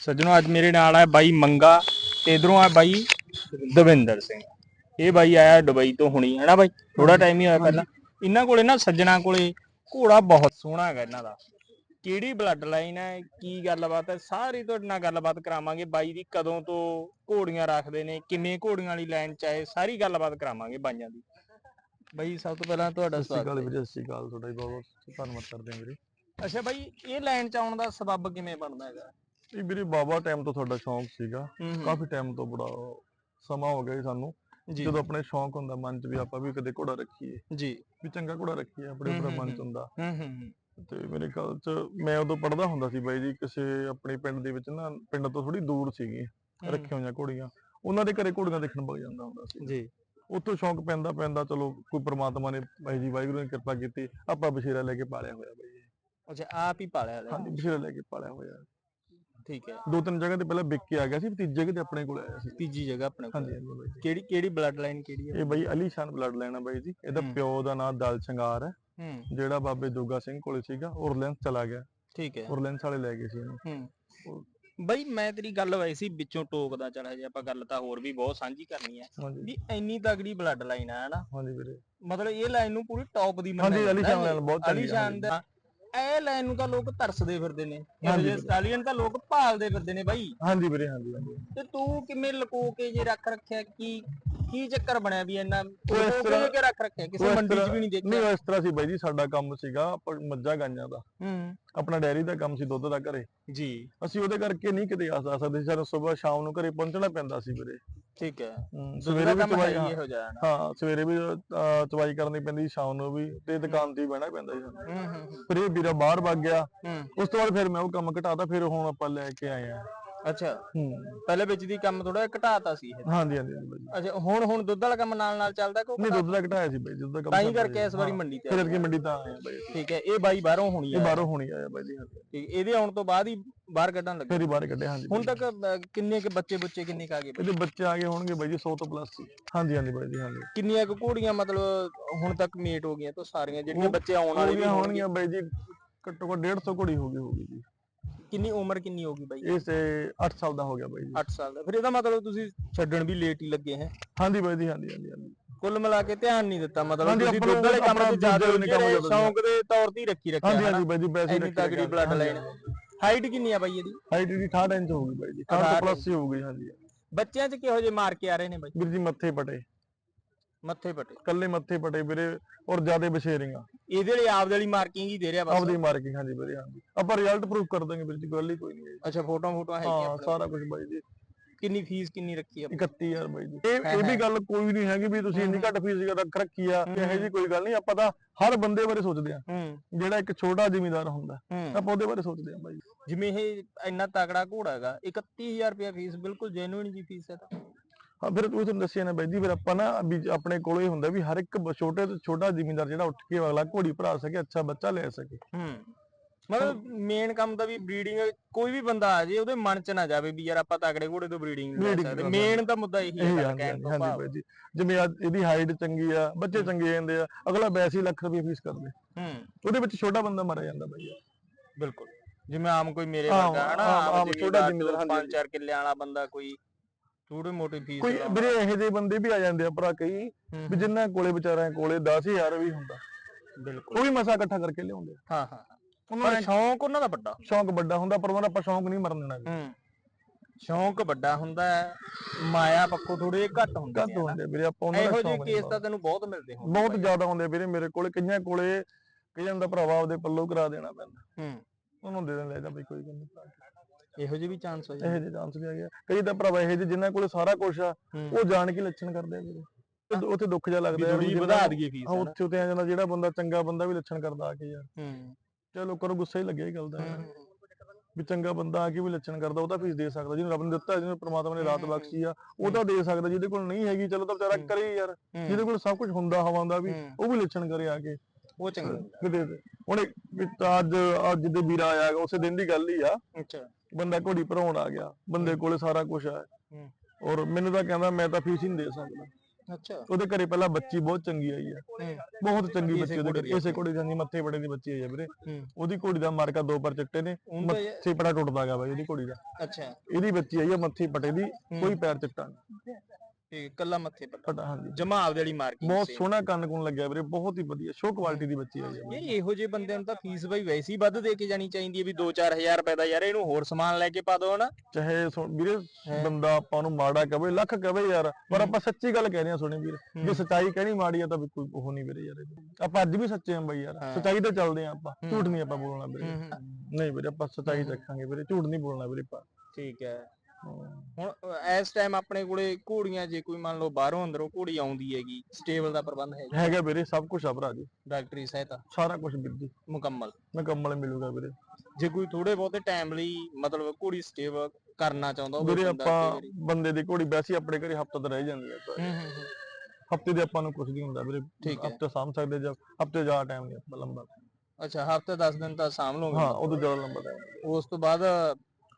ਸੱਜਣੋ ਅੱਜ ਮੇਰੇ ਨਾਲ ਹੈ ਬਾਈ ਮੰਗਾ ਤੇ ਇਧਰੋਂ ਆ ਬਾਈ ਦਵਿੰਦਰ ਸਿੰਘ। ਇਹ ਬਾਈ ਆਇਆ ਦੁਬਈ ਤੋਂ ਹੁਣੀ ਹੈ ਨਾ ਬਾਈ ਥੋੜਾ ਟਾਈਮ ਹੀ ਹੋਇਆ ਪਹਿਲਾਂ। ਇਹਨਾਂ ਕੋਲੇ ਨਾ ਸੱਜਣਾ ਕੋਲੇ ਘੋੜਾ ਬਹੁਤ ਸੋਹਣਾ ਹੈਗਾ ਇਹਨਾਂ ਦਾ। ਕਿਹੜੀ ਬਲੱਡ ਲਾਈਨ ਹੈ ਕੀ ਗੱਲਬਾਤ ਹੈ ਸਾਰੀ ਤੁਹਾਡੇ ਨਾਲ ਗੱਲਬਾਤ ਕਰਾਵਾਂਗੇ। ਬਾਈ ਦੀ ਕਦੋਂ ਤੋਂ ਘੋੜੀਆਂ ਰੱਖਦੇ ਨੇ ਕਿੰਨੇ ਘੋੜੀਆਂ ਵਾਲੀ ਲਾਈਨ ਚ ਆਏ ਸਾਰੀ ਗੱਲਬਾਤ ਕਰਾਵਾਂਗੇ ਬਾਈਆਂ ਦੀ। ਬਾਈ ਸਭ ਤੋਂ ਪਹਿਲਾਂ ਤੁਹਾਡਾ ਸਤਿ ਸ਼੍ਰੀ ਅਕਾਲ ਸਵਾਗਤ ਹੈ। ਵੀਰੇ ਸਤਿ ਸ਼੍ਰੀ ਅਕਾਲ। ਤੁਹਾਡਾ ਬਹੁਤ ਬਹੁਤ ਧੰਨਵਾਦ ਕਰਦੇ ਹਾਂ ਵੀਰੇ। ਅੱਛਾ ਬਾਈ ਇਹ ਲਾਈਨ ਚ ਆਉਣ ਦਾ ਸਬਬ ਕਿਵੇਂ ਬਣਦਾ ਹੈਗਾ? ਇਹ ਵੀਰੇ ਬਾਬਾ ਟਾਈਮ ਤੋਂ ਤੁਹਾਡਾ ਸ਼ੌਂਕ ਸੀਗਾ। ਕਾਫੀ ਟਾਈਮ ਤੋਂ ਬੜਾ ਸਮਾਂ ਹੋ ਗਿਆ ਜੀ ਸਾਨੂੰ। ਜਦੋਂ ਆਪਣੇ ਸ਼ੌਂਕ ਹੁੰਦਾ ਮਨ 'ਚ ਵੀ ਆਪਾਂ ਵੀ ਕਦੇ ਘੋੜਾ ਰੱਖੀਏ। ਜੀ। ਵੀ ਚੰਗਾ ਘੋੜਾ ਰੱਖੀਏ ਆਪਣੇ ਹੂੰ, ਮਨ 'ਚ। ਹੁੰਦਾ। ਹੂੰ ਹੂੰ ਹੂੰ। ਤੇ ਮੇਰੇ ਖਿਆਲ 'ਚ ਮੈਂ ਉਦੋਂ ਪੜਦਾ ਹੁੰਦਾ ਸੀ ਬਾਈ ਜੀ ਕਿਸੇ ਆਪਣੇ ਪਿੰਡ ਦੇ ਵਿੱਚ ਨਾ ਪਿੰਡ ਤੋਂ ਥੋੜੀ ਦੂਰ ਸੀਗੀ ਹੂੰ। ਰੱਖੀਆਂ ਹੋਈਆਂ ਘੋੜੀਆਂ। ਉਹਨਾਂ ਦੇ ਘਰੇ ਘੋੜੀਆਂ ਦੇਖਣ ਵਗ ਜਾਂਦਾ ਹੁੰਦਾ ਸੀ। ਜੀ। ਉੱਥੋਂ ਸ਼ੌਂਕ ਪੈਂਦਾ ਪੈਂਦਾ ਚਲੋ ਕੋਈ ਪ੍ਰਮਾਤਮਾ ਨੇ ਬਾਈ ਜੀ ਵਾਹਿਗੁਰੂ ਨੇ ਕਿਰਪਾ ਕੀਤੀ ਆਪਾਂ ਬਸ਼ੀਰਾ ਲੈ ਕੇ ਪਾਲਿਆ ਹੋਇਆ ਬਾਈ ਜੀ। ਅੱਛਾ ਆਪ ਹੀ ਪਾਲਿਆ ਲਿਆ ਹਾਂਜੀ ਬਸ਼ੀਰਾ ਲੈ ਕੇ ਪਾਲਿਆ ਹੋਇਆ। ਠੀਕ ਹੈ। ਦੋ ਤਿੰਨ ਜਗ੍ਹਾ ਤੇ ਪਹਿਲਾਂ ਵਿਕ ਕੇ ਆ ਗਿਆ ਸੀ ਤੀਜੇ ਕਿਤੇ ਆਪਣੇ ਕੋਲ ਆਇਆ ਸੀ। ਤੀਜੀ ਜਗ੍ਹਾ ਆਪਣੇ ਕੋਲ ਹਾਂਜੀ ਹਾਂਜੀ ਬਾਈ। ਜੀ। ਕਿਹੜੀ ਕਿਹੜੀ ਬਲੱਡ ਲਾਈਨ ਕਿਹੜੀ ਹੈ? ਇਹ ਬਾਈ ਅਲੀ ਸ਼ਾਨ ਬਲੱਡ ਲਾਈਨ ਆ ਬਾਈ ਜੀ। ਇਹਦਾ। ਪਿਓ ਦਾ ਨਾਮ ਦਲ ਸ਼ਿੰਗਾਰ ਹੈ। ਹੂੰ। ਜਿਹੜਾ ਬਾਬੇ ਜੋਗਾ ਸਿੰਘ ਕੋਲੇ ਸੀਗਾ ਔਰਲੈਂਸ ਚਲਾ ਗਿਆ। ਠੀਕ ਹੈ। ਔਰਲੈਂਸ ਵਾਲੇ ਲੈ ਗਏ ਸੀ ਇਹਨੂੰ। ਹੂੰ। ਬਈ ਮੈਂ ਤੇਰੀ ਗੱਲ ਵਾਈ ਸੀ ਵਿੱਚੋਂ ਟੋਕਦਾ ਚਲਾ ਜੇ ਆਪਾਂ ਗੱਲ ਤਾਂ ਹੋਰ ਵੀ ਬਹੁਤ ਸਾਂਝੀ ਕਰਨੀ ਹੈ। ਹਾਂਜੀ। ਵੀ ਇੰਨੀ ਤਗੜੀ ਬਲੱਡ ਲਾਈਨ ਹੈ ਹਨਾ? ਹਾਂਜੀ ਵੀਰੇ। ਮਤਲਬ ਇਹ ਲਾਈਨ ਨੂੰ ਪੂਰੀ ਟੌਪ ਦੀ ਹਾਂਜੀ, ਮੰਨਿਆ ਅਲੀ ਜਾਂਦਾ ਸ਼ਾਨ ਬਹੁਤ ਚੰਗੀ ਅਲੀ ਆ, ਸ਼ਾਨ ਦਾ ਇਹ ਲਾਈਨ ਨੂੰ ਤਾਂ ਲੋਕ ਤਰਸਦੇ ਫਿਰਦੇ ਨੇ। ਇਹ ਸਟਾਲੀਅਨ ਤਾਂ ਲੋਕ ਭਾਲਦੇ ਫਿਰਦੇ ਨੇ ਬਾਈ। ਹਾਂਜੀ ਵੀਰੇ ਹਾਂਜੀ ਹਾਂਜੀ। ਤੇ ਤੂੰ ਕਿਵੇਂ ਲੁਕੋ ਕੇ ਜੇ ਰੱਖ ਰੱਖਿਆ? ਕੀ ਕੀ ਚੱਕਰ ਬਣਿਆ ਵੀ ਇੰਨਾ? ਇਸ ਲੁਕੋ ਕੇ ਰੱਖ ਰੱਖਿਆ? ਕਿਸੇ ਮੰਡੀ 'ਚ ਵੀ ਨਹੀਂ ਨਹੀਂ ਦੇਖਿਆ ਇਸ ਤਰ੍ਹਾਂ ਸੀ ਬਾਈ ਜੀ ਸਾਡਾ ਕੰਮ ਸੀਗਾ ਮੱਝਾਂ ਗਾਈਆਂ ਦਾ। ਹੂੰ। ਆਪਣਾ ਡੈਰੀ ਦਾ ਕੰਮ ਸੀ ਦੁੱਧ ਦਾ ਘਰੇ। ਜੀ। ਅਸੀਂ ਉਹਦੇ ਕਰਕੇ ਨਹੀਂ ਕਿਤੇ ਆ ਸਕਦੇ ਸੀ ਸਾਨੂੰ ਸਵੇਰ ਸ਼ਾਮ ਨੂੰ ਘਰੇ ਪਹੁੰਚਣਾ ਪੈਂਦਾ ਸੀ ਵੀਰੇ। ਠੀਕ ਹੈ। ਸਵੇਰੇ ਵੀ ਚਵਾਈ ਹੈ ਹਾਂ ਹੀ ਸਵੇਰੇ ਵੀ ਚਵਾਈ ਕਰਨੀ ਪੈਂਦੀ ਸ਼ਾਮ ਨੂੰ ਵੀ ਤੇ ਦੁਕਾਨ ਤੇ ਹੀ। ਬਹਿਣਾ ਪੈਂਦਾ ਸਾਨੂੰ। ਹੂੰ ਹੂੰ ਫਿਰ ਇਹ ਵੀਰਾ ਬਾਹਰ ਵਗ ਗਿਆ ਉਸ ਤੋਂ ਬਾਅਦ ਫਿਰ ਮੈਂ ਉਹ ਕੰਮ ਘਟਾਤਾ ਫਿਰ ਹੁਣ ਆਪਾਂ ਲੈ ਕੇ ਆਏ ਆ। ਅੱਛਾ। ਹੂੰ। ਪਹਿਲੇ ਵਿੱਚ ਦੀ ਕੰਮ ਥੋੜਾ ਘਟਾਤਾ ਸੀ ਇਹ। ਹਾਂਜੀ ਹਾਂਜੀ ਹਾਂਜੀ ਬਾਈ। ਜੀ। ਅੱਛਾ ਹੁਣ ਹੁਣ ਦੁੱਧ ਵਾਲਾ ਕੰਮ ਨਾਲ ਨਾਲ ਚੱਲਦਾ ਕਿ ਨਹੀਂ ਦੁੱਧ ਦਾ ਘਟਾਇਆ ਸੀ ਬਾਈ ਦੁੱਧ ਦਾ ਕੰਮ ਤਾਂ ਹੀ ਕਰਕੇ ਇਸ ਵਾਰੀ। ਮੰਡੀ ਤੇ ਫਿਰ ਅੱਗੇ ਮੰਡੀ ਤਾਂ ਆਏ ਆ ਬਾਈ ਠੀਕ ਹੈ ਇਹ ਬਾਈ ਬਾਹਰੋਂ ਹੋਣੀ ਇਹ ਹੈ ਬਾਹਰੋਂ ਹੋਣੀ ਆਇਆ ਬਾਈ ਜੀ ਹਾਂਜੀ। ਠੀਕ ਇਹਦੇ ਆਉਣ ਤੋਂ ਬਾਅਦ ਹੀ ਬਾਹਰ ਕੱਢਣ ਲੱਗੇ। ਫਿਰ ਹੀ ਬਾਹਰ ਕੱਢਿਆ ਹਾਂਜੀ ਹੁਣ ਤੱਕ ਕਿੰਨੇ ਕੁ ਬੱਚੇ ਬੁੱਚੇ ਕਿੰਨੇ ਕ ਆ ਗਏ। ਇਹਦੇ ਬੱਚੇ ਆ ਗਏ ਹੋਣਗੇ ਬਾਈ ਜੀ 100 ਤੋਂ ਪਲੱਸ ਹਾਂਜੀ ਹਾਂਜੀ ਬਾਈ ਜੀ ਹਾਂਜੀ। ਕਿੰਨੀਆਂ ਕੁ ਘੋੜੀਆਂ ਮਤਲਬ ਹੁਣ ਤੱਕ ਮੇਟ ਹੋ ਗਈਆਂ ਤੋਂ ਸਾਰੀਆਂ ਜਿਹੜੀਆਂ ਬੱਚੇ ਆਉਣ ਵਾਲੇ ਵੀ ਹੋਣਗੀਆਂ ਹੋਣਗੇ? ਹੋਣਗੀਆਂ ਬਾਈ ਜੀ ਘੱਟੋ ਘੱਟ 150 ਘੋੜੀ ਹੋ ਗਈ ਹੋਊਗੀ ਜੀ। ਕਿੰਨੀ ਉਮਰ ਕਿੰਨੀ ਹੋਗੀ ਬਾਈ? ਇਹ ਸੇ 8 ਸਾਲ ਦਾ ਹੋ ਗਿਆ ਬਾਈ ਜੀ। 8 ਸਾਲ ਦਾ। ਫਿਰ ਇਹਦਾ ਮਤਲਬ ਤੁਸੀਂ ਛੱਡਣ ਵੀ ਲੇਟ ਹੀ ਲੱਗੇ ਹੈ? ਹਾਂਜੀ ਬਾਈ ਜੀ ਹਾਂਜੀ ਹਾਂਜੀ ਹਾਂਜੀ। ਕੁੱਲ ਮਿਲਾ ਕੇ ਧਿਆਨ ਨਹੀਂ ਦਿੱਤਾ ਮਤਲਬ ਤੁਸੀਂ ਦੁੱਧ ਵਾਲੇ ਕੰਮ ਤੇ ਜ਼ਿਆਦਾ ਜਿਹੜੇ ਸ਼ੌਂਕ ਦੇ ਤੌਰ ਤੇ ਹੀ ਰੱਖੀ ਰੱਖਿਆ ਹਾਂਜੀ? ਹਾਂਜੀ ਬਾਈ ਜੀ ਪੈਸੇ ਇੰਨੀ ਤਗੜੀ ਬਲੱਡ ਲਾਈਨ ਹਾਈਟ ਕਿੰਨੀ ਆ ਬਾਈ ਇਹਦੀ? ਹਾਈਟ ਦੀ 68 ਇੰਚ ਹੋਊਗੀ ਬਾਈ ਜੀ 68 ਅਠਾਹਠ ਪਲੱਸ ਹੀ ਹੋਊਗੀ ਹਾਂਜੀ। ਬੱਚਿਆਂ 'ਚ ਕਿਹੋ ਜਿਹੇ ਮਾਰ ਕੇ ਆ ਰਹੇ ਨੇ ਬਾਈ? ਵੀਰ ਜੀ ਮੱਥੇ ਪਟੇ। ਮੱਥੇ ਪਟੇ। ਕੱਲੇ ਮੱਥੇ ਪਟੇ ਵੀਰੇ ਔਰ ਜਿਆਦੇ ਬਸ਼ੇਰੀਆਂ ਇਹਦੇ ਲਈ ਆਪਦੇ ਲਈ ਮਾਰਕਿੰਗ ਹੀ ਦੇ ਰਿਹਾ ਬਸ। ਆਪਦੀ ਮਾਰਕਿੰਗ ਹਾਂਜੀ ਵੀਰੇ ਹਾਂਜੀ। ਆਪਾਂ ਰਿਜ਼ਲਟ ਪ੍ਰੂਫ ਕਰ ਦਾਂਗੇ ਵੀਰ ਜੀ ਗੱਲ ਹੀ ਕੋਈ ਨਹੀਂ ਹੈ ਅੱਛਾ ਫੋਟੋਆਂ ਫੋਟੋਆਂ ਹੈਗੀਆਂ ਹਾਂ ਆਪਣੇ ਸਾਰਾ ਕੁਝ ਬਾਈ ਜੀ। ਕਿੰਨੀ ਫੀਸ ਕਿੰਨੀ ਰੱਖੀ ਆ 31000 ਬਾਈ ਜੀ। ਇਹ ਇਹ ਵੀ ਗੱਲ ਕੋਈ ਨਹੀਂ ਹੈਗੀ ਵੀ ਤੁਸੀਂ ਇੰਨੀ ਘੱਟ ਫੀਸ ਰੱਖ ਰੱਖੀ ਆ ਇਹੋ ਜੀ ਕੋਈ ਗੱਲ ਨਹੀਂ ਆਪਾਂ ਤਾਂ ਹਰ ਬੰਦੇ ਬਾਰੇ ਸੋਚਦੇ ਆ। ਹੂੰ। ਜਿਹੜਾ ਇੱਕ ਛੋਟਾ ਜ਼ਿਮੀਂਦਾਰ ਹੁੰਦਾ ਹੂੰ। ਆਪਾਂ ਉਹਦੇ ਬਾਰੇ ਸੋਚਦੇ ਆ ਬਾਈ ਜਿਵੇਂ ਇਹ ਇੰਨਾ ਤਗੜਾ ਘੋੜਾ ਹੈਗਾ 31000 ਰੁਪਏ ਫੀਸ ਬਿਲਕੁਲ ਜੈਨੂਇਨ ਜੀ ਫੀਸ ਹੈ ਤਾਂ। ਹਾਂ ਫਿਰ ਤੂੰ ਤੁਹਾਨੂੰ ਦੱਸਿਆ ਨਾ ਬਾਈ ਜੀ ਫਿਰ ਆਪਾਂ ਨਾ ਵੀ ਆਪਣੇ ਕੋਲ ਇਹ ਹੁੰਦਾ ਵੀ ਹਰ ਇੱਕ ਛੋਟੇ ਤੋਂ ਛੋਟਾ ਜ਼ਿਮੀਂਦਾਰ ਜਿਹੜਾ ਉੱਠ ਕੇ ਅਗਲਾ ਘੋੜੀ ਭਰਾ ਸਕੇ ਅੱਛਾ ਬੱਚਾ ਲੈ ਸਕੇ। ਹੂੰ। ਮਤਲਬ ਮੇਨ ਕੰਮ ਤਾਂ ਵੀ ਬਰੀਡਿੰਗ ਕੋਈ ਵੀ ਬੰਦਾ ਆ ਜੇ ਉਹਦੇ ਮਨ 'ਚ ਨਾ ਜਾਵੇ ਵੀ ਯਾਰ ਆਪਾਂ ਤਗੜੇ ਘੋੜੇ ਤੋਂ ਬਰੀਡਿੰਗ ਲੈ ਸਕਦੇ ਮੇਨ ਤਾਂ ਮੁੱਦਾ ਇਹੀ ਹੈ ਕਹਿਣ ਤੋਂ ਹਾਂਜੀ ਭਾਵ। ਬਾਈ ਜੀ। ਜਿਵੇਂ ਇਹਦੀ ਹਾਈਟ ਚੰਗੀ ਆ ਬੱਚੇ ਚੰਗੇ ਜਾਂਦੇ ਆ ਅਗਲਾ 82 ਲੱਖ ਰੁਪਏ ਫੀਸ ਕਰਦੇ। ਹੂੰ। ਉਹਦੇ ਵਿੱਚ ਛੋਟਾ ਬੰਦਾ ਮਰ ਜਾਂਦਾ ਬਾਈ। ਬਿਲਕੁਲ। ਜਿਵੇਂ ਆਮ ਕੋਈ ਮੇਰੇ ਵਰਗਾ ਹਨਾ ਆਮ- ਛੋਟਾ ਜ਼ਿਮੀਂਦਾਰ ਜ਼ਿਮੀਂਦਾਰ, ਹਾਂਜੀ, ਪੰਜ ਚਾਰ ਕਿੱਲੇ ਵਾਲਾ ਬੰਦਾ ਕੋਈ ਥੋੜੀ ਮੋਟੀ ਫੀਸ ਕੋਈ ਵੀਰੇ ਇਹੋ ਜਿਹੇ ਬੰਦੇ ਵੀ ਆ ਜਾਂਦੇ ਆ ਭਰਾ ਕਈ ਵੀ ਜਿਨ੍ਹਾਂ ਕੋਲੇ ਵਿਚਾਰਿਆਂ ਕੋਲੇ 10000 ਵੀ ਹੁੰਦਾ। ਬਿਲਕੁਲ। ਉਹ ਵੀ ਮਸਾ ਇਕੱਠਾ ਕਰਕੇ ਲਿਆਉਂਦੇ। ਹਾਂ ਹਾਂ ਉਹਨਾਂ ਦਾ ਸ਼ੌਂਕ ਉਹਨਾਂ ਦਾ ਵੱਡਾ। ਸ਼ੌਂਕ ਵੱਡਾ ਹੁੰਦਾ ਪਰ ਉਹਨਾਂ ਦਾ ਆਪਾਂ ਸ਼ੌਂਕ ਨਹੀਂ ਮਰਨ ਦੇਣਾ। ਹੂੰ। ਸ਼ੌਂਕ ਵੱਡਾ ਹੁੰਦਾ ਹੈ ਮਾਇਆ ਪੱਖੋਂ ਥੋੜੇ ਘੱਟ ਹੁੰਦੇ ਘੱਟ। ਹੁੰਦੇ ਵੀਰੇ ਆਪਾਂ ਉਹਨਾਂ ਦਾ ਇਹੋ ਜਿਹੇ ਕੇਸ ਤਾਂ ਤੈਨੂੰ ਬਹੁਤ ਮਿਲਦੇ ਹੋਣ ਬਹੁਤ ਜ਼ਿਆਦਾ ਹੁੰਦੇ ਵੀਰੇ ਮੇਰੇ ਕੋਲੇ ਕਈਆਂ ਕੋਲੇ ਕਈਆਂ ਦਾ ਭਰਾਵਾ ਆਪਦੇ ਪੱਲੋਂ ਕਰਾ ਦੇਣਾ ਪੈਂਦਾ। ਹੂੰ। ਉਹਨੂੰ ਦੇ ਦੇਣ ਲੈ ਜਾ ਬਈ ਕੋਈ ਗੱਲ ਨਹੀਂ ਇਹੋ ਜਿਹੇ ਵੀ ਚਾਂਸ ਹੋ ਇਹੋ ਜਾਂਦੇ ਜਿਹੇ ਚਾਂਸ ਵੀ ਆ। ਕਈ ਤਾਂ ਭਰਾਵਾ ਇਹੋ ਜਿਹੇ ਜਿਨ੍ਹਾਂ ਕੋਲੇ ਸਾਰਾ ਕੁਝ ਆ ਹੂੰ। ਉਹ ਜਾਣ ਕੇ ਲੱਛਣ ਕਰਦੇ ਆ ਵੀਰੇ ਉੱਥੇ- ਉੱਥੇ ਦੁੱਖ ਜਿਹਾ ਲੱਗਦਾ ਯਾਰ ਵੀ ਥੋੜੀ ਵਧਾ ਦਈਏ ਫੀਸ ਹਾਂ ਉੱਥੇ ਉੱਤੇ ਆ ਜਾਂਦਾ ਜਿਹੜਾ ਬੰਦਾ ਚੰਗਾ ਬੰਦਾ ਵੀ ਲੱਛਣ ਕਰਦਾ ਆ ਕੇ ਯਾਰ। ਹੂੰ। ਚਲੋ ਲੋਕਾਂ ਨੂੰ ਗੁੱਸਾ ਹੀ ਲੱਗਿਆ ਇਹ ਗੱਲ ਦਾ। ਯਾਰ। ਵੀ ਚੰਗਾ ਬੰਦਾ ਆ ਕੇ ਵੀ ਲੱਛਣ ਕਰਦਾ ਉਹ ਤਾਂ ਫੀਸ ਦੇ ਸਕਦਾ। ਜਿਹਨੂੰ ਰੱਬ ਨੇ ਦਿੱਤਾ ਜਿਹਨੂੰ ਪ੍ਰਮਾਤਮਾ ਨੇ ਰਾਤ ਬਖਸ਼ੀ ਆ ਉਹ ਤਾਂ ਦੇ ਸਕਦਾ। ਜਿਹਦੇ ਕੋਲ ਨਹੀਂ ਹੈਗੀ ਚਲੋ ਤਾਂ ਵਿਚਾਰਾ। ਕਰੇ ਯਾਰ। ਜਿਹਦੇ ਕੋਲ ਸਭ ਕੁਝ ਹੁੰਦਾ ਹਵਾਂਦਾ ਵੀ ਹੂੰ, ਉਹ ਵੀ ਲੱਛਣ ਕਰੇ ਆ ਕੇ। ਉਹ ਚੰਗਾ। ਵੀ ਦੇ ਦੇ। ਹੁਣ ਵੀ ਤਾਂ ਅੱਜ ਅੱਜ ਦੇ ਵੀਰਾ ਆਇਆ ਉਸੇ ਦਿਨ ਦੀ ਗੱਲ ਹੀ ਆ। ਅੱਛਾ। ਬੰਦਾ ਘੋੜੀ ਭਰਾਉਣ ਆ ਗਿਆ ਬੰਦੇ ਕੋਲੇ ਸਾਰਾ ਕੁਝ ਆ। ਹੂੰ। ਔਰ ਮੈਨੂੰ ਤਾਂ ਕਹਿੰਦਾ ਮੈਂ ਤਾਂ ਫੀਸ ਹੀ ਨਹੀਂ ਦੇ ਸਕਦਾ। ਅੱਛਾ। ਉਹਦੇ ਘਰੇ ਪਹਿਲਾਂ ਬੱਚੀ ਬਹੁਤ ਚੰਗੀ ਆਈ ਆ। ਹੂੰ। ਬਹੁਤ ਚੰਗੀ ਬੱਚੀ ਉਹਦੇ ਘਰੇ ਇਸੇ ਘੋੜੀ ਦੀ ਮੱਥੇ ਬੜੇ ਦੀ ਬੱਚੀ ਆਈ ਆ ਵੀਰੇ। ਹੂੰ। ਉਹਦੀ ਘੋੜੀ ਦਾ ਮਾਰਕਾ ਦੋ ਪਰ ਚਿੱਟੇ ਨੇ ਮੱਥੇ ਪੜਾ ਟੁੱਟਦਾ ਗਿਆ ਬਾਈ ਉਹਦੀ ਘੋੜੀ ਦਾ। ਅੱਛਾ। ਇਹਦੀ ਬੱਚੀ ਆਈ ਆ ਮੱਥੇ ਪਟੇ ਦੀ ਕੋਈ ਪੈਰ ਚਿੱਟਾ ਨਹੀਂ। ਠੀਕ ਕੱਲਾ ਮੱਥੇ ਪੱਟਾ ਪਟਾ ਹਾਂਜੀ ਜਮਾ ਆਪਦੇ ਵਾਲੀ ਮਾਰਕੀ ਬਹੁਤ ਸੋਹਣਾ ਕੰਨ ਕੁੰਨ ਲੱਗਿਆ ਵੀਰੇ ਬਹੁਤ ਹੀ ਵਧੀਆ ਸ਼ੋ ਕੁਆਲਿਟੀ ਦੀ ਬੱਚੀ ਆਈ ਆ ਇਹ ਇਹੋ ਜਿਹੇ ਬੰਦਿਆਂ ਨੂੰ ਤਾਂ ਫੀਸ ਬਈ ਵੈਸੀ ਵੱਧ ਦੇ ਕੇ ਜਾਣੀ ਚਾਹੀਦੀ ਹੈ ਵੀ 2-4000 ਰੁਪਏ ਦਾ ਯਾਰ ਇਹਨੂੰ ਹੋਰ ਸਮਾਨ ਲੈ ਕੇ ਪਾ ਦੋ ਹਨਾ ਚਾਹੇ ਵੀਰੇ ਹੈਂ। ਬੰਦਾ ਆਪਾਂ ਨੂੰ ਮਾੜਾ ਕਵੇ ਲੱਖ ਕਵੇ ਯਾਰ ਪਰ ਆਪਾਂ ਸੱਚੀ ਗੱਲ ਕਹਿ ਰਹੇ ਆ ਸੁਣੀ ਵੀਰੇ ਜੇ ਹੂੰ। ਸੱਚਾਈ ਕਹਿਣੀ ਮਾੜੀ ਆ ਤਾਂ ਕੋਈ ਉਹ ਨਹੀਂ ਵੀਰੇ ਯਾਰ। ਆਪਾਂ ਅੱਜ ਵੀ ਸੱਚੇ ਆ ਬਾਈ ਯਾਰ ਹਾਂ। ਸੱਚਾਈ ਤੇ ਚੱਲਦੇ ਆ ਆਪਾਂ ਹੂੰ। ਝੂਠ ਨਹੀਂ ਆਪਾਂ ਬੋਲਣਾ ਵੀਰੇ ਹੂੰ, ਹੂੰ। ਨਹੀਂ ਵੀਰੇ ਆਪਾਂ ਸੱਚਾਈ ਹੂੰ। ਰੱਖਾਂਗੇ ਵੀਰੇ ਝੂਠ ਨਹੀਂ ਬੋਲਣਾ ਵੀਰੇ ਆਪਾਂ ਠੀਕ ਹੈ ਹਾਂ। ਹੁਣ ਅ, ਇਸ ਟਾਈਮ ਆਪਣੇ ਕੋਲੇ ਘੋੜੀਆਂ ਜੇ ਕੋਈ ਮੰਨ ਲਓ ਬਾਹਰੋਂ ਅੰਦਰੋਂ ਘੋੜੀ ਆਉਂਦੀ ਹੈਗੀ ਸਟੇਬਲ ਦਾ ਪ੍ਰਬੰਧ ਹੈ ਜੀ ਹੈਗਾ ਵੀਰੇ ਸਭ ਕੁਝ ਆ ਭਰਾ ਜੀ। ਡਾਕਟਰੀ ਸਹਾਇਤਾ। ਸਾਰਾ ਕੁਝ ਵੀਰ ਜੀ। ਮੁਕੰਮਲ। ਮੁਕੰਮਲ ਮਿਲੂਗਾ ਵੀਰੇ। ਜੇ ਕੋਈ ਥੋੜੇ ਬਹੁਤੇ ਟਾਈਮ ਲਈ ਮਤਲਬ ਘੋੜੀ ਸਟੇਬਲ ਕਰਨਾ ਚਾਹੁੰਦਾ ਹੋਵੇ ਵੀਰੇ ਬੰਦਾ ਆਪਾਂ। ਬੰਦੇ ਦੀ ਘੋੜੀ ਵੈਸੇ ਹੀ ਆਪਣੇ ਘਰੇ ਹਫਤਾ ਤਾਂ ਰਹਿ ਜਾਂਦੀ ਹੂੰ ਹੂੰ ਹੂੰ ਹਫ਼ਤੇ ਦੇ ਆਪਾਂ ਨੂੰ ਕੁਝ ਨਹੀਂ ਹੁੰਦਾ ਵੀਰੇ। ਠੀਕ ਹੈ। ਹਫ਼ਤੇ ਸਾਂਭ ਸਕਦੇ ਜਦ ਹਫ਼ਤੇ ਜ਼ਿਆਦਾ ਟਾਈਮ ਨਹੀਂ ਆਪਾਂ ਲੰਬਾ। ਅੱਛਾ ਹਫ਼ਤੇ 10 ਦਿਨ ਤਾਂ ਸਾਂਭ ਲਓਗੇ। ਹਾਂ ਉਦੋਂ ਜ਼ਿਆਦਾ ਲੰਬਾ ਟਾਈਮ ਉਸ ਤੋਂ ਬਾਅਦ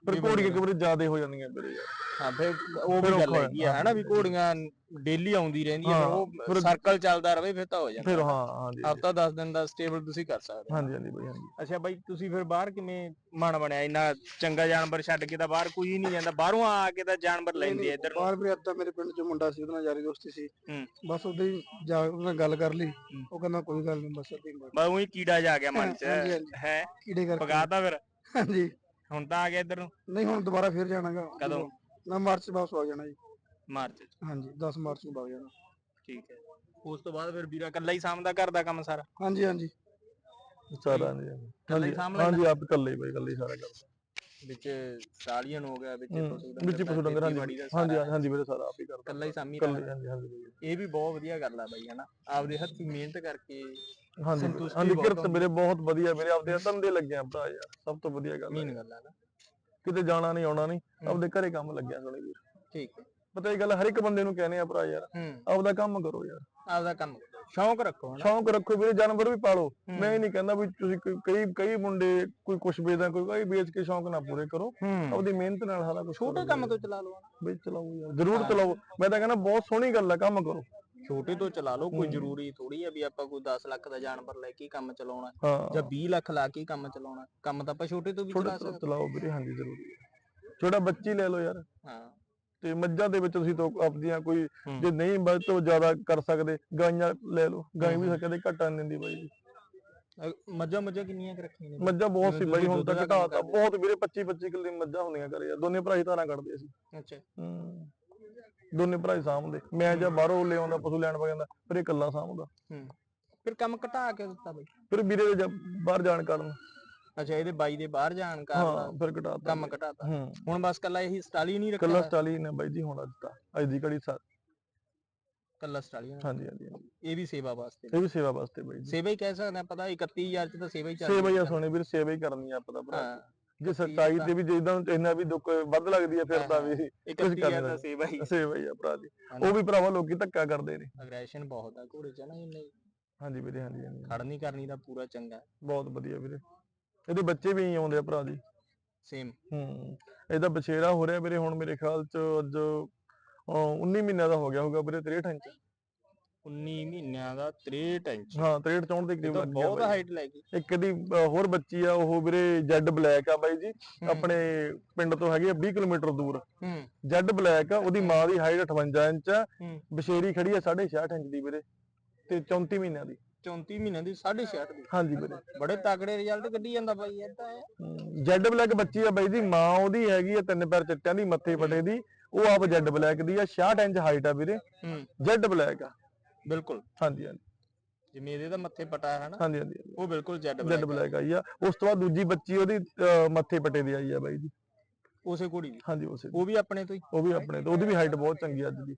ਪਰ ਘੋੜੀਆਂ ਵਾਰੀ ਜ਼ਿਆਦਾ ਹੋ ਜਾਂਦੀਆਂ ਵੀਰੇ ਯਾਰ। ਹਾਂ ਫਿਰ ਉਹ ਵੀ ਗੱਲ ਹੈਗੀ ਆ ਹਨਾ ਵੀ ਘੋੜੀਆਂ ਡੇਲੀ ਆਉਂਦੀ ਰਹਿੰਦੀਆਂ ਉਹ ਸਰਕਲ ਚੱਲਦਾ ਰਵੇ ਫਿਰ ਤਾਂ ਹੋ ਜਾਂਦਾ। ਫਿਰ ਹਾਂ ਹਾਂਜੀ ਹਫਤਾ 10 ਦਿਨ ਦਾ ਸਟੇਬਲ ਤੁਸੀਂ ਕਰ ਸਕਦੇ ਹੋ। ਹਾਂਜੀ ਹਾਂਜੀ ਬਾਈ ਹਾਂਜੀ। ਅੱਛਾ ਬਾਈ ਤੁਸੀਂ ਫਿਰ ਬਾਹਰ ਕਿਵੇਂ ਮਨ ਬਣਿਆ? ਇੰਨਾ ਚੰਗਾ ਜਾਨਵਰ ਛੱਡ ਕੇ ਤਾਂ ਬਾਹਰ ਕੋਈ ਨਹੀਂ ਜਾਂਦਾ ਬਾਹਰੋਂ ਆ ਕੇ ਤਾਂ ਜਾਨਵਰ ਲੈਂਦੇ ਆ ਇੱਧਰ ਨੂੰ। ਬਾਹਰ ਵੀ ਅੱਧਾ ਮੇਰੇ ਪਿੰਡ ਚ ਮੁੰਡਾ ਸੀ ਉਹਦੇ ਨਾਲ ਯਾਰੀ ਦੋਸਤੀ ਸੀ। ਬਸ ਉਹਦੇ ਹੀ ਜਾ ਉਹਦੇ ਨਾਲ ਗੱਲ ਕਰ ਲਈ। ਉਹ ਕਹਿੰਦਾ ਕੋਈ ਗੱਲ ਨਹੀਂ ਬਸ ਅੱਧੀ ਬਸ ਉਹੀ ਕੀੜਾ ਜਾ ਗਿਆ ਮਨ 'ਚ। ਹੈ? ਕੀੜੇ ਕਰਕੇ। ਪਗਾਤਾ ਫਿਰ। ਹਾਂਜੀ। ਹੁਣ ਤਾਂ ਆ ਗਿਆ ਇੱਧਰ ਨੂੰ? ਨਹੀਂ ਹੁਣ ਦੁਬਾਰਾ ਫੇਰ ਜਾਣਾਗਾ। ਕਦੋਂ? ਮੈਂ ਮਾਰਚ ਚ ਵਾਪਸ ਆ ਜਾਣਾ ਜੀ। ਮਾਰਚ 'ਚ? ਹਾਂਜੀ 10 ਮਾਰਚ ਨੂੰ ਵਗ ਜਾਣਾ। ਠੀਕ ਹੈ। ਉਸ ਤੋਂ ਬਾਅਦ ਫਿਰ ਵੀਰਾ ਇਕੱਲਾ ਹੀ ਸਾਂਭਦਾ ਘਰ ਦਾ ਕੰਮ ਸਾਰਾ? ਹਾਂਜੀ ਹਾਂਜੀ। ਸਾਰਾ ਹਾਂਜੀ ਹਾਂਜੀ। ਇਕੱਲਾ ਹੀ ਹਾਂਜੀ ਸਾਂਭ ਲੈਂਦਾ? ਹਾਂਜੀ ਆਪ ਇਕੱਲੇ ਹੀ ਬਾਈ ਇਕੱਲੇ ਹੀ ਸਾਰਾ ਕਰਦਾ ਵਿੱਚ ਸਾਲੀਅਨ ਹੋ ਗਿਆ ਵਿੱਚ ਪਸ਼ੂ ਵਿੱਚ ਡੰਗਰ ਪਸ਼ੂ ਡੰਗਰ ਹਾਂਜੀ। ਸਾਰਾ। ਹਾਂਜੀ ਵੀਰੇ ਸਾਰਾ ਆਪ ਹੀ ਕਰਦਾ। ਇਕੱਲਾ ਹੀ ਸਾਂਭੀ ਇਕੱਲੇ। ਹਾਂਜੀ ਹਾਂਜੀ ਬਾਈ। ਇਹ ਵੀ ਬਹੁਤ ਵਧੀਆ ਗੱਲ ਆ ਬਾਈ ਹਨਾ? ਆਪਦੇ ਹੱਥੀਂ ਮਿਹਨਤ ਕਰਕੇ ਹਾਂਜੀ ਹਾਂਜੀ ਕਿਰਤ ਵੀਰੇ ਬਹੁਤ ਵਧੀਆ ਵੀਰੇ ਆਪਦੇ ਧੰਦੇ ਲੱਗੇ ਆ ਭਰਾ ਯਾਰ ਸਭ ਤੋਂ ਵਧੀਆ ਗੱਲ ਮੀਨ ਹੈ। ਗੱਲ ਆ ਨਾ। ਕਿਤੇ ਜਾਣਾ ਨਹੀਂ ਆਉਣਾ ਨਹੀਂ ਆਪਦੇ ਘਰੇ ਕੰਮ ਲੱਗਿਆ ਸੁਣੀ ਵੀਰ। ਠੀਕ ਹੈ। ਪਤਾ ਇਹ ਗੱਲ ਹਰ ਇੱਕ ਬੰਦੇ ਨੂੰ ਕਹਿੰਦੇ ਆ ਭਰਾ ਯਾਰ ਹੂੰ। ਆਪਦਾ ਕੰਮ ਕਰੋ ਯਾਰ। ਆਪਦਾ ਕੰਮ ਸ਼ੌਂਕ ਰੱਖੋ ਹਨਾ। ਸ਼ੌਂਕ ਰੱਖੋ ਵੀਰੇ ਜਾਨਵਰ ਵੀ ਪਾਲੋ। ਹੂੰ। ਮੈਂ ਇਹ ਨਹੀਂ ਕਹਿੰਦਾ ਵੀ ਤੁਸੀਂ ਕੋਈ- ਕਈ ਕਈ ਮੁੰਡੇ ਕੋਈ ਕੁਛ ਵੇਚਦਾ ਕੋਈ ਕਈ ਵੇਚ ਕੇ ਸ਼ੌਂਕ ਨਾ ਪੂਰੇ ਕਰੋ। ਹੂੰ। ਆਪਦੀ ਮਿਹਨਤ ਨਾਲ ਸਾਰਾ ਕੁਝ ਛੋਟੇ ਕੰਮ ਤੋਂ ਚਲਾ ਲਓ। ਵੀ ਚਲਾਓ ਯਾਰ ਜ਼ਰੂਰ ਚਲਾਓ। ਮੈਂ ਤਾਂ ਕਹਿੰਦਾ ਬਹੁਤ ਸੋਹਣੀ ਗੱਲ ਆ ਕੰਮ ਕਰੋ। ਛੋਟੇ ਤੋਂ ਚਲਾ ਲਓ ਕੋਈ। ਜ਼ਰੂਰੀ ਥੋੜੀ ਆ ਵੀ ਆਪਾਂ ਕੋਈ 10 ਲੱਖ ਦਾ ਜਾਨਵਰ ਲੈ ਕੇ ਹੀ ਕੰਮ ਚਲਾਉਣਾ ਹਾਂ ਜਾਂ 20 ਲੱਖ ਲਾ ਕੇ ਹੀ ਕੰਮ ਚਲਾਉਣਾ ਕੰਮ ਤਾਂ ਆਪਾਂ ਛੋਟੇ ਤੋਂ ਵੀ ਛੋਟੇ ਚਲਾ ਤੋਂ ਸਕਦੇ ਚਲਾਓ ਵੀਰੇ ਹਾਂਜੀ ਜ਼ਰੂਰੀ ਹੈ ਛੋਟਾ ਬੱਚੀ ਲੈ ਲਓ ਯਾਰ ਹਾਂ ਤੇ ਮੱਝਾਂ ਦੇ ਵਿੱਚ ਤੁਸੀਂ ਤੋਂ ਆਪਦੀਆਂ ਕੋਈ। ਜੇ ਨਹੀਂ ਵੱਧ ਤੋਂ ਜ਼ਿਆਦਾ ਕਰ ਸਕਦੇ ਗਾਈਆਂ ਲੈ ਲਓ ਗਾਈ ਵੀ। ਕਦੇ ਘਟਾ ਨਹੀਂ ਦਿੰਦੀ ਬਾਈ ਜੀ। ਅਹ ਮੱਝਾਂ ਮੱਝਾਂ ਕਿੰਨੀਆਂ ਕੁ ਰੱਖੀਆਂ ਨੇ? ਮੱਝਾਂ ਬਹੁਤ ਸੀ ਬਾਈ ਹੁਣ ਕੰਮ ਘਟਾਤਾ ਬਹੁਤ ਵੀਰੇ 25 25 ਕਿੱਲੇ ਮੱਝਾਂ ਹੁੰਦੀਆਂ ਘਰੇ ਯਾਰ ਦੋਨੇ ਭਰਾ ਹੀ ਧਾਰਾਂ ਕੱਢਦੇ ਸੀ ਅੱਛਾ ਹੂੰ ਦੋਨੇ ਭਰਾ ਹੀ ਸਾਂਭਦੇ ਮੈਂ ਜਾਂ ਬਾਹਰੋਂ ਲੈ ਆਉਂਦਾ ਪਸ਼ੂ ਲੈਣ ਪਾ ਜਾਂਦਾ ਫਿਰ ਇਹ ਇਕੱਲਾ ਸਾਂਭਦਾ ਹੂੰ। ਫਿਰ ਕੰਮ ਘਟਾ ਕੇ ਦਿੱਤਾ ਬਾਈ। ਫਿਰ ਵੀਰੇ ਦੇ ਬਾਹਰ ਜਾਣ ਕਾਰਨ। ਅੱਛਾ ਇਹਦੇ ਬਾਈ ਦੇ ਬਾਹਰ ਜਾਣ ਹਾਂ ਕਾਰਨ ਫਿਰ ਘਟਾਤਾ ਕੰਮ ਘਟਾਤਾ ਹੂੰ। ਹੁਣ ਬਸ ਕੱਲਾ ਇਹੀ ਸਟਾਲੀ ਨਹੀਂ ਰੱਖਿਆ ਕੱਲਾ? ਸਟਾਲੀ ਨੇ ਬਾਈ ਜੀ ਹੁਣ ਅੱਜ ਤਾਂ ਅੱਜ ਦੀ ਘੜੀ ਸਾ ਕੱਲਾ ਸਟਾਲੀ ਹਾਂਜੀ ਹਾਂਜੀ ਹਾਂਜੀ। ਇਹ ਵੀ ਸੇਵਾ ਵਾਸਤੇ। ਇਹ ਵੀ ਸੇਵਾ ਵਾਸਤੇ ਬਾਈ ਜੀ। ਸੇਵਾ ਹੀ ਕਹਿ ਸਕਦੇ ਆ ਪਤਾ 31000 ਚ ਤਾਂ ਸੇਵਾ ਹੀ ਚੱਲ ਸੇਵਾ ਹੀ ਆ। ਸੋਨੇ ਵੀਰ ਸੇਵਾ ਹੀ ਕਰਨੀ ਆ ਆਪਾਂ ਤਾਂ ਭਰਾ। ਹਾਂ। ਜੇ ਸੱਚਾਈ ਤੇ। ਵੀ ਜਿੱਦਾਂ ਇੰਨਾ ਵੀ ਦੁੱਖ ਵੱਧ ਲੱਗਦੀ ਆ ਫਿਰ ਹਾਂ, ਤਾਂ ਹਾਂ। ਵੀ 31000 ਕਰਨਾ ਤਾਂ ਸੇਵਾ ਹੀ ਸੇਵਾ ਹੀ ਆ ਭਰਾ ਜੀ। ਉਹ ਵੀ ਭਰਾਵਾ ਲੋਕੀ ਧੱਕਾ ਕਰਦੇ ਨੇ। ਅਗਰੈਸ਼ਨ ਬਹੁਤ ਆ ਘੋੜੇ ਚ ਨਾ ਇੰਨੇ। ਹਾਂਜੀ ਵੀਰੇ ਹਾਂਜੀ ਹਾਂਜੀ। ਖੜ ਨਹੀਂ ਕਰਨੀ ਦਾ ਪੂਰਾ ਚੰਗਾ। ਬਹੁਤ ਵਧੀਆ ਵੀਰੇ। ਇਹਦੇ ਬੱਚੇ ਵੀ ਹੀ ਆਉਂਦੇ ਆ ਭਰਾ ਜੀ। ਸੇਮ ਹੂੰ ਇਹਦਾ ਬਛੇਰਾ ਹੋ ਰਿਹਾ ਵੀਰੇ ਹੁਣ ਮੇਰੇ ਖਿਆਲ ਚ ਅੱਜ ਅਹ 19 ਮਹੀਨਿਆਂ ਦਾ ਹੋ ਗਿਆ ਹੋਊਗਾ ਵੀਰੇ 63 ਇੰਚ। 19 ਮਹੀਨਿਆਂ ਦਾ 63 ਇੰਚ। ਹਾਂ 63 64 ਦੇ ਇਹ ਕਰੀਬ ਤਾਂ ਲੱਗ ਗਿਆ ਬਹੁਤ ਹਾਈਟ ਲੈ ਗਈ। ਇੱਕ ਅਹ, ਹੋਰ ਬੱਚੀ ਆ ਉਹ ਵੀਰੇ ਜੈਡ ਬਲੈਕ ਆ ਬਾਈ ਜੀ। ਆਪਣੇ ਪਿੰਡ ਤੋਂ ਹੈਗੀ ਆ 20 ਕਿਲੋਮੀਟਰ ਦੂਰ। ਹੂੰ। ਜੈਡ ਬਲੈਕ ਆ ਉਹਦੀ ਮਾਂ ਦੀ ਹਾਈਟ 58 ਇੰਚ ਆ। ਹੂੰ। ਬਸ਼ੇਰੀ ਖੜੀ ਆ 66 ਇੰਚ ਦੀ ਵੀਰੇ ਤੇ 34 ਮਹੀਨਿਆਂ ਦੀ। 34 ਮਹੀਨਿਆਂ ਦੀ 66 ਦੀ। ਹਾਂਜੀ ਵੀਰੇ। ਬੜੇ ਤਕੜੇ ਰਿਜ਼ਲਟ ਕੱਢੀ ਜਾਂਦਾ ਬਾਈ ਏਦਾਂ ਹੈ ਜੈਡ ਬਲੈਕ ਬੱਚੀ ਆ ਬਾਈ ਜੀ ਮਾਂ ਉਹਦੀ ਹੈਗੀ ਆ ਤਿੰਨ ਪੈਰ ਚਿੱਟਿਆਂ ਦੀ ਮੱਥੇ ਪਟੇ ਦੀ। ਉਹ ਆਪ ਜੈਡ ਬਲੈਕ ਦੀ ਆ 66 ਇੰਚ ਹਾਈਟ ਆ ਵੀਰੇ। ਹੂੰ। ਜੈਡ ਬਲੈਕ ਆ। ਬਿਲਕੁਲ। ਹਾਂਜੀ ਹਾਂਜੀ। ਜਿਵੇਂ ਇਹਦੇ ਦਾ ਮੱਥੇ ਪਟਾ ਹੈ ਨਾ ਹਾਂਜੀ ਹਾਂਜੀ ਉਹ ਬਿਲਕੁਲ ਜੈਡ ਜੈਡ ਬਲੈਕ ਆਈ ਆ। ਉਸ ਤੋਂ ਬਾਅਦ ਦੂਜੀ ਬੱਚੀ ਉਹਦੀ ਅਹ, ਮੱਥੇ ਪਟੇ ਦੀ ਆਈ ਆ ਬਾਈ ਜੀ। ਉਸੇ ਘੋੜੀ ਦੀ। ਹਾਂਜੀ ਉਸੇ। ਉਹ ਵੀ ਆਪਣੇ ਤੋਂ ਹੀ। ਉਹ ਵੀ ਆਪਣੇ ਤੋਂ। ਉਹਦੀ ਵੀ ਹਾਈਟ ਬਹੁਤ ਚੰਗੀ ਆ ਅੱਜ ਦੀ।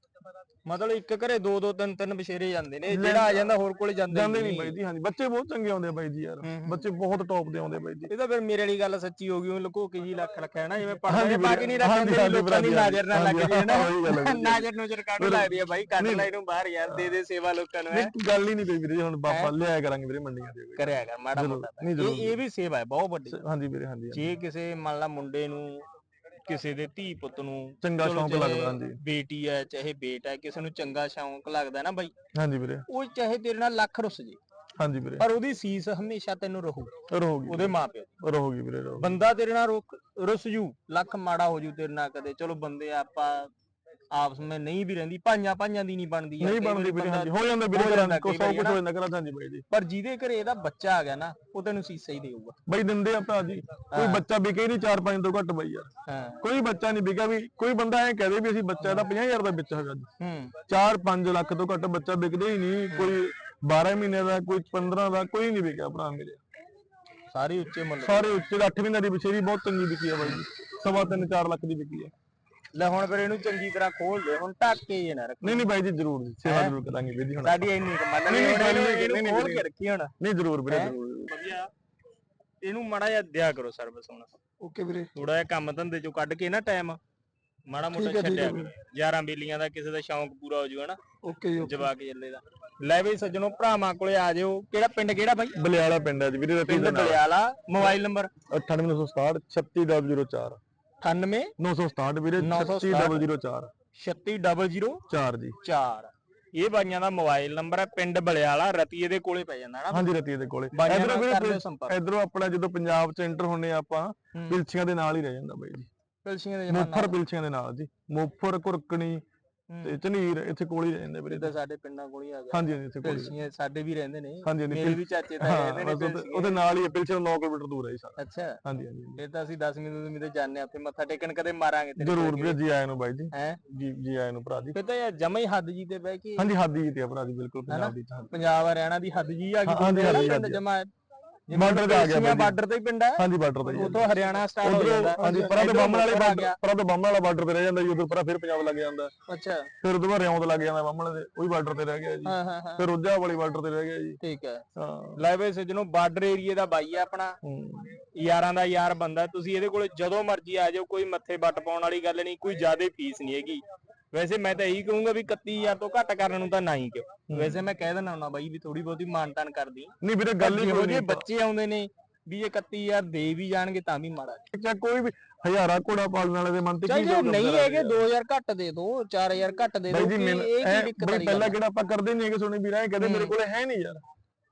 ਮਤਲਬ ਇੱਕ ਘਰੇ ਦੋ ਦੋ ਤਿੰਨ ਤਿੰਨ ਬਸ਼ੇਰੇ ਜਾਂਦੇ ਨੇ ਜਿਹੜਾ ਆ ਜਾਂਦਾ ਹੋਰ ਕੋਲੇ ਜਾਂਦਾ ਜਾਂਦੇ ਨਹੀਂ ਬਾਈ ਜੀ ਹਾਂਜੀ। ਬੱਚੇ ਬਹੁਤ ਚੰਗੇ ਆਉਂਦੇ ਆ ਬਾਈ ਜੀ ਯਾਰ। ਬੱਚੇ ਬਹੁਤ ਟੌਪ ਦੇ ਆਉਂਦੇ ਆ ਬਾਈ ਜੀ। ਇਹ ਤਾਂ ਫਿਰ ਮੇਰੇ ਵਾਲੀ ਗੱਲ ਸੱਚੀ ਹੋ ਗਈ ਉਹ ਲੁਕੋ ਕੇ ਜੀ ਲੱਖ ਲੱਖ ਹੈ ਨਾ ਜਿਵੇਂ ਪੜਦੇ ਬਾਕੀ ਨਹੀਂ ਰੱਖਦੇ ਲੋਕਾਂ ਦੀ ਨਜ਼ਰ ਨਾ ਲੱਗ ਜੇ ਨਾ। ਨਜ਼ਰ ਨੁਜ਼ਰ ਕਾਢੂ ਲੱਗਦੀ ਹੈ ਬਾਈ ਕੱਢ ਲੈ ਇਹਨੂੰ ਬਾਹਰ ਯਾਰ ਦੇ ਦੇ ਸੇਵਾ ਲੋਕਾਂ ਨੂੰ ਨਹੀਂ ਗੱਲ ਹੀ ਨਹੀਂ ਪਈ ਵੀਰੇ ਹੁਣ ਬਾਪਾ ਲਿਆਇਆ ਕਰਾਂਗੇ ਵੀਰੇ ਮੰਡੀਆਂ ਦੇ। ਕਰਿਆ ਕਰ ਮਾੜਾ ਮੋਟਾ ਇਹ ਇਹ ਵੀ ਸੇਵਾ ਹੈ ਬਹੁਤ ਵੱਡੀ। ਹਾਂਜੀ ਵੀਰੇ ਹਾਂਜੀ। ਜੇ ਕਿਸੇ ਮੰਨ ਲਾ ਮੁੰਡੇ ਨੂੰ ਕਿਸੇ ਦੇ ਧੀ ਪੁੱਤ ਨੂੰ ਚੰਗਾ ਚਲੋ ਸ਼ੌਂਕ ਚਾਹੇ ਲੱਗਦਾ ਹਾਂਜੀ। ਬੇਟੀ ਹੈ ਚਾਹੇ ਬੇਟਾ ਹੈ ਕਿਸੇ ਨੂੰ ਚੰਗਾ ਸ਼ੌਂਕ ਲੱਗਦਾ ਨਾ ਬਾਈ ਹਾਂਜੀ ਵੀਰੇ। ਉਹ ਚਾਹੇ ਤੇਰੇ ਨਾਲ ਲੱਖ ਰੁੱਸ ਜੇ ਹਾਂਜੀ ਵੀਰੇ। ਪਰ ਉਹਦੀ ਸੀਸ ਹਮੇਸ਼ਾ ਤੈਨੂੰ ਰਹੂ ਰਹੋਗੀ। ਉਹਦੇ ਮਾਪਿਓ ਦੀ। ਰਹੋਗੀ ਵੀਰੇ ਰਹੋਗੀ। ਬੰਦਾ ਤੇਰੇ ਨਾਲ ਰੁਕ ਰੁੱਸ ਜੂ ਲੱਖ ਮਾੜਾ ਹੋ ਜੂ ਤੇਰੇ ਨਾਲ ਕਦੇ ਚਲੋ ਬੰਦੇ ਆਪਾਂ ਆਪਸ ਵਿੱਚ ਨਹੀਂ ਵੀ ਰਹਿੰਦੀ ਭਾਈਆਂ ਭਾਈਆਂ ਦੀ ਨਹੀਂ ਬਣਦੀ ਯਾਰ, ਨਹੀਂ ਕਈ ਬਣਦੀ ਵਾਰੀ ਵੀਰੇ ਬੰਦਾ- ਹਾਂਜੀ ਹੋ ਜਾਂਦਾ ਵੀਰੇ ਹੋ ਘਰਾਂ ਜਾਂਦਾ ਕੋ ਕਈ ਸੌ ਵਾਰੀ ਕੁਝ। ਹੋ ਜਾਂਦਾ ਘਰਾਂ ਚ ਹਾਂਜੀ ਬਾਈ ਜੀ। ਪਰ ਜਿਹਦੇ ਘਰੇ ਇਹਦਾ ਬੱਚਾ ਆ ਗਿਆ ਨਾ ਉਹ ਤੈਨੂੰ ਸੀਸਾ ਹੀ ਦੇਊਗਾ। ਬਾਈ ਦਿੰਦੇ ਆ ਭਰਾ ਜੀ ਕੋਈ ਬੱਚਾ ਵਿਕੇ ਨਹੀਂ 4-5 ਤੋਂ ਘੱਟ ਬਾਈ ਯਾਰ। ਹਾਂ। ਕੋਈ ਬੱਚਾ ਨਹੀਂ ਵਿਕਿਆ ਵੀ ਕੋਈ ਬੰਦਾ ਐ ਕਹਦੇ ਵੀ ਅਸੀਂ ਬੱਚਾ ਇਹਦਾ 50000 ਦਾ ਵਿੱਚ ਹੈਗਾ ਜੀ। ਹੂੰ। 4-5 ਲੱਖ ਤੋਂ ਘੱਟ ਬੱਚਾ ਵਿਕਦੇ ਹੀ ਨਹੀਂ ਕੋਈ 12 ਮਹੀਨੇ ਦਾ ਕੋਈ 15 ਦਾ ਕੋਈ ਨਹੀਂ ਵਿਕਿਆ ਭਰਾ ਮੇਰੇ। ਸਾਰੇ ਉੱਚੇ ਮੁੱਲ। ਸਾਰੇ ਉੱਚੇ 8 ਮਹੀਨੇ ਦੀ ਵਿਸ਼ੇਰੀ ਬਹੁਤ ਚੰਗੀ ਵਿਕੀ ਆ ਬਾਈ ਜੀ। ਸਵਾ ਤਿੰਨ 4 ਲੱਖ ਦੀ ਵਿਕੀ ਆ। ਲੈ ਹੁਣ ਫਿਰ ਇਹਨੂੰ ਚੰਗੀ ਤਰ੍ਹਾਂ ਖੋਲ ਦੇ ਹੁਣ ਢੱਕ ਕੇ ਜੇ ਨਾ ਰੱਖ। ਨਹੀਂ ਨਹੀਂ ਬਾਈ ਜੀ ਜ਼ਰੂਰ ਜੀ ਸੇਵਾ ਜ਼ਰੂਰ ਕਰਾਂਗੇ ਵੀਰ ਜੀ ਹੁਣ ਸਾਡੀ ਇੰਨੀ ਕਮਾਲ ਨਹੀਂ, ਨਹੀਂ ਨਹੀਂ, ਇਹਨੂੰ ਨਹੀਂ, ਇਹਨੂੰ ਨਹੀਂ, ਖੋਲ ਕੇ ਰੱਖੀ ਹੁਣ। ਨਹੀਂ ਜ਼ਰੂਰ ਵੀਰੇ ਜ਼ਰੂਰ ਵਧੀਆ। ਇਹਨੂੰ ਮਾੜਾ ਜਿਹਾ ਦਿਆ ਕਰੋ ਸਰਵਿਸ ਹੁਣ। ਓਕੇ ਵੀਰੇ। ਥੋੜਾ ਜਿਹਾ ਕੰਮ ਧੰਦੇ ਚੋਂ ਕੱਢ ਕੇ ਨਾ ਟਾਈਮ ਮਾੜਾ ਮੋਟਾ ਠੀਕ ਹੈ, ਠੀਕ ਛੱਡਿਆ। ਹੈ ਕਰੋ। ਯਾਰਾਂ ਬੇਲੀਆਂ ਦਾ ਕਿਸੇ ਦਾ ਸ਼ੌਂਕ ਪੂਰਾ ਹੋ ਜਾਊਗਾ ਨਾ। ਓਕੇ ਜੀ ਓਕੇ। ਜਵਾਕ ਜੱਲੇ ਦਾ। ਲੈ ਬਈ ਸੱਜਣੋ ਭਰਾਵਾਂ ਕੋਲੇ ਆ ਜਿਓ ਕਿਹੜਾ ਪਿੰਡ ਕਿਹੜਾ ਬਾਈ? ਬਲਿਆਲਾ ਪਿੰਡ ਹੈ ਜੀ ਵੀਰੇ ਰਤੀ ਦੇ ਬਲਿਆਲਾ ਮੋਬਾਈਲ ਨੰਬਰ? 98967 36004 98 967 ਵੀਰੇ 36004 36004 4 ਜੀ 4 ਇਹ ਬਾਈਆਂ ਦਾ ਮੋਬਾਈਲ ਨੰਬਰ ਹੈ ਪਿੰਡ ਬਲਿਆਲਾ ਰਤੀਏ ਦੇ ਕੋਲੇ ਪੈ ਜਾਂਦਾ ਨਾ ਹਾਂਜੀ ਰਤੀ ਦੇ ਕੋਲੇ। ਇਧਰੋਂ ਨਾਲ ਵੀਰੇ ਇਧਰੋਂ ਆਪਣਾ ਜਦੋਂ ਪੰਜਾਬ ਚ ਐਂਟਰ ਹੁੰਨੇ ਆਪਾਂ। ਪਿਲਛੀਆਂ ਦੇ ਨਾਲ ਹੀ ਰਹਿ ਜਾਂਦਾ ਬਾਈ ਜੀ। ਪਿਲਸੀਆਂ ਦੇ ਜਮਾਨਾ ਮੋਫਰ ਪਿਲਛੀਆਂ ਦੇ ਨਾਲ ਜੀ। ਮੋਫਰ ਕੁਰਕਣੀ। ਤੇ ਝਨੀਰ ਇੱਥੇ ਕੋਲ ਹੀ ਰਹਿ ਜਾਂਦੇ ਵੀਰੇ ਤਾਂ। ਸਾਡੇ ਪਿੰਡਾਂ ਕੋਲ ਹੀ ਆ ਗਿਆ। ਹਾਂਜੀ ਹਾਂਜੀ ਇੱਥੇ ਕੋਲ ਹੀ ਪਿਲਸੀਆਂ ਸਾਡੇ ਵੀ ਰਹਿੰਦੇ ਨੇ। ਹਾਂਜੀ, ਹਾਂਜੀ, ਮੇਰੇ ਵੀ ਚਾਚੇ ਤਾਂ ਹਾਂ ਰਹਿੰਦੇ ਨੇ ਬਸ ਉਹਦੇ- ਪਿਲਸੀਆਂ। ਉਹਦੇ ਨਾਲ ਹੀ ਪਿਲਛੇ 9 ਕਿਲੋਮੀਟਰ ਦੂਰ ਹੈ ਜੀ ਸਾਡਾ ਅੱਛਾ। ਹਾਂਜੀ ਹਾਂਜੀ ਫਿਰ ਤਾਂ ਅਸੀਂ 10 ਮਿੰਟ ਦੇ ਜਾਂਦੇ ਆ ਫਿਰ ਮੱਥਾ ਟੇਕਣ ਕਦੇ ਮਾਰਾਂਗੇ ਤੇਰੇ ਜਰੂਰ ਵੀਰੇ ਜੀ ਆਇਆਂ ਨੂੰ ਬਾਈ ਜੀ। ਹੈ? ਜੀ ਜੀ ਆਇਆਂ ਨੂੰ ਭਰਾ ਜੀ। ਫਿਰ ਤਾਂ ਯਾਰ ਜਮਾ ਹੀ ਹੱਦ ਜੀ ਤੇ ਬਹਿ ਕੇ। ਹਾਂਜੀ ਹਾਦੀ ਤੇ ਆ ਭਰਾ ਜੀ ਬਿਲਕੁਲ ਪੰਜਾਬ ਦੀ ਤਾਂ। ਪੰਜਾਬ ਹਰਿਆਣਾ ਦੀ ਹੱਦ ਜੀ ਆ ਗਈ ਹਾਂਜੀ, ਹਾਂਜੀ, ਹਾਂਜੀ। ਜਮਾ Border ਤੇ ਆ ਗਿਆ ਬਾਈ। ਬਾਰਡਰ ਤੇ ਹੀ ਪਿੰਡ ਹੈ ਹਾਂਜੀ ਬਾਰਡਰ ਤੇ ਉਦੋਂ ਹਰਿਆਣਾ ਸਟਾਰਟ ਹੋ ਉਧਰੋਂ ਜਾਂਦਾ। ਹਾਂਜੀ ਪਰਾਂ ਤੋਂ ਬੰਮਣ ਵਾਲੇ ਬਾਰਡਰ। ਪਰਾਂ ਤੋਂ ਬੰਮਣ ਵਾਲਾ ਬਾਰਡਰ ਤੇ ਰਹਿ ਜਾਂਦਾ ਜੀ ਉਧਰ ਪਰਾਂ ਫਿਰ ਪੰਜਾਬ ਲੱਗ ਜਾਂਦਾ। ਅੱਛਾ। ਫਿਰ ਉਧਰ ਰਿਆਉਂਦ ਲੱਗ ਜਾਂਦਾ ਬੰਮਣ ਦੇ ਉਹ ਵੀ ਬਾਰਡਰ ਤੇ ਰਹਿ ਗਿਆ ਜੀ। ਹਾਂ ਹਾਂ ਹਾਂ। ਫਿਰ ਰੋਜਾ ਵਾਲੀ ਬਾਰਡਰ ਤੇ ਰਹਿ ਗਿਆ ਜੀ। ਠੀਕ ਹੈ। ਹਾਂ। ਲੈ ਵੇ ਸੱਜਣੋ ਬਾਰਡਰ ਏਰੀਏ ਦਾ ਬਾਈ ਆ ਆਪਣਾ। ਹੂੰ। ਯਾਰਾਂ ਦਾ ਯਾਰ ਬੰਦਾ। ਤੁਸੀਂ ਇਹਦੇ ਕੋਲੇ ਜਦੋਂ ਮਰਜ਼ੀ ਆ ਜਾਓ ਕੋਈ ਮੱਥੇ ਵੱਟ ਪਾਉਣ ਵਾਲੀ ਗੱਲ ਨਹੀਂ ਕੋਈ ਜ਼ਿਆਦਾ ਫੀਸ ਨਹੀਂ ਹੈਗੀ। ਵੈਸੇ ਮੈਂ ਤਾਂ ਇਹੀ ਕਹੂੰਗਾ ਵੀ 31000 ਤੋਂ ਘੱਟ ਕਰਨ ਨੂੰ ਤਾਂ ਨਾ ਹੀ ਕਿਉਂ। ਵੈਸੇ ਮੈਂ ਕਹਿ ਦਿੰਦਾ ਹੁੰਦਾ ਬਾਈ ਵੀ ਥੋੜੀ ਬਹੁਤੀ ਮਾਨਤਾਨ ਕਰਦੀ ਨਹੀਂ ਵੀਰੇ ਗੱਲ ਹੀ ਕੋਈ ਨਹੀਂ ਬੱਚੇ ਆਉਂਦੇ ਨੇ ਵੀ ਇਹ 31000 ਦੇ ਵੀ ਜਾਣਗੇ ਤਾਂ ਵੀ ਮਾੜਾ। ਚਾਹੇ ਕੋਈ ਵੀ ਹਜ਼ਾਰਾਂ ਘੋੜਾ ਪਾਲਣ ਵਾਲੇ ਦੇ ਮਨ ਤੇ ਕੀ ਜੇ ਨਹੀਂ ਹੈਗੇ 2000 ਘੱਟ ਦੇ ਦੋ 4000 ਘੱਟ ਦੇ ਦੋ ਇਹ ਕੀ ਦਿੱਕਤ ਵਾਲੀ ਪਹਿਲਾਂ ਕਿਹੜਾ ਆਪਾਂ ਕਰਦੇ ਨਹੀਂ ਹੈਗੇ ਸੁਣੀ ਵੀਰਾਂ ਇਹ ਕਹਿੰਦੇ ਮੇਰੇ ਹੂੰ। ਕੋਲੇ ਹੈ ਨਹੀਂ ਯਾਰ।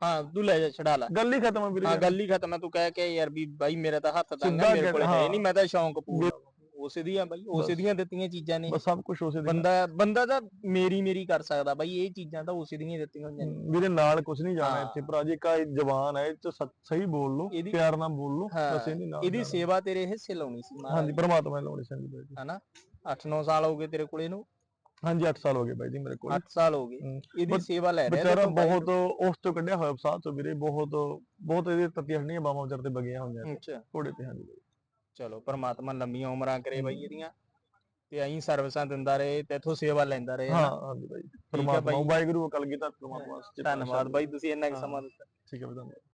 ਹਾਂ ਤੂੰ ਲੈ ਜਾ ਛਡਾ ਲੈ। ਗੱਲ ਹੀ ਖਤਮ ਹੈ ਵੀਰੇ ਹਾਂ ਗੱਲ ਹੀ ਖਤਮ ਹੈ ਤੂੰ ਕਹਿ ਕੇ ਯਾਰ ਵੀ ਬਾਈ ਮੇਰਾ ਤਾਂ ਹੱਥ ਤੰਗ ਹੈ ਮੇਰੇ ਕੋਲ ਹੈ। ਹਾਂ। ਨਹੀਂ ਮੈਂ ਤਾਂ ਸ਼ੌਂਕ ਪੂਰਾ। ਉਸੇ ਦੀਆਂ ਬਾਈ ਉਸੇ ਦੀਆਂ ਦਿੱਤੀਆਂ ਚੀਜ਼ਾਂ ਨੇ। ਬਸ ਸਭ ਕੁਝ ਉਸੇ ਦੀ ਬੰਦਾ ਬੰਦਾ ਤਾਂ ਮੇਰੀ ਮੇਰੀ ਕਰ ਸਕਦਾ ਬਾਈ ਇਹ ਚੀਜ਼ਾਂ ਤਾਂ ਉਸੇ ਦੀਆਂ ਦਿੱਤੀਆਂ ਹੋਈਆਂ ਨੇ। ਵੀਰੇ ਨਾਲ ਕੁਝ ਨਹੀਂ ਜਾਣਾ। ਇੱਥੇ ਭਰਾ ਜੀ ਕਾ ਜਵਾਨ ਹੈ ਇਹ ਚ ਸਹੀ ਬੋਲ ਇਹਦੀ- ਪਿਆਰ ਨਾਲ ਬੋਲ ਹਾਂ, ਬਸ ਇਹਦੇ ਨਾਲ ਇਹਦੀ। ਸੇਵਾ ਤੇਰੇ ਹਿੱਸੇ ਲਾਉਣੀ ਸੀ ਹਾਂਜੀ ਪਰਮਾਤਮਾ ਨੇ ਲਾਉਣੀ ਸੰਗੀ ਬਾਈ ਜੀ ਹਨਾ 8-9 ਸਾਲ ਹੋ ਗਏ ਤੇਰੇ ਕੋਲੇ ਨੂੰ। ਹਾਂਜੀ 8 ਸਾਲ ਹੋ ਗਏ ਬਾਈ ਜੀ ਮੇਰੇ ਕੋਲ। 8 ਸਾਲ ਹੋ ਗਏ। ਇਹਦੀ ਸੇਵਾ ਲੈ ਰਿਹਾ ਬਾਈ ਬਹੁਤ ਉਸ ਤੋਂ ਕੱਢਿਆ ਹੋਇਆ ਸਾਹ ਤੋਂ ਵੀਰੇ ਬਹੁਤ ਬਹੁਤ ਇਹਦੇ ਤੱਤੀਆਂ ਹੰਡੀਆਂ ਬਾਵਾਂ ਵਿਚਾਰ ਤੇ ਬਗੀਆਂ ਹੋਈਆਂ ਨੇ। ਅੱਛਾ। ਘੋੜੇ ਤੇ ਹਾਂਜੀ। ਚਲੋ ਪਰਮਾਤਮਾ ਲੰਮੀਆਂ ਉਮਰਾਂ ਕਰੇ ਬਾਈ ਇਹਦੀਆਂ ਤੇ ਐਂ ਸਰਵਿਸਾਂ ਦਿੰਦਾ ਰਹੇ ਤੇ ਇਥੋਂ ਸੇਵਾ ਲੈਂਦਾ ਰਹੇ ਹਾਂ। ਹਾਂਜੀ ਬਾਈ ਪਰਮਾਤਮਾ। ਵਾਹਿਗੁਰੂ ਅਕਲ ਕੀਤਾ ਪਰਮਾਤਮਾ ਧੰਨਵਾਦ ਬਾਈ ਤੁਸੀਂ ਇੰਨਾ ਕੁ। ਸਮਾਂ ਦਿੱਤਾ ਠੀਕ ਹੈ ਬਈ ਧੰਨਵਾਦ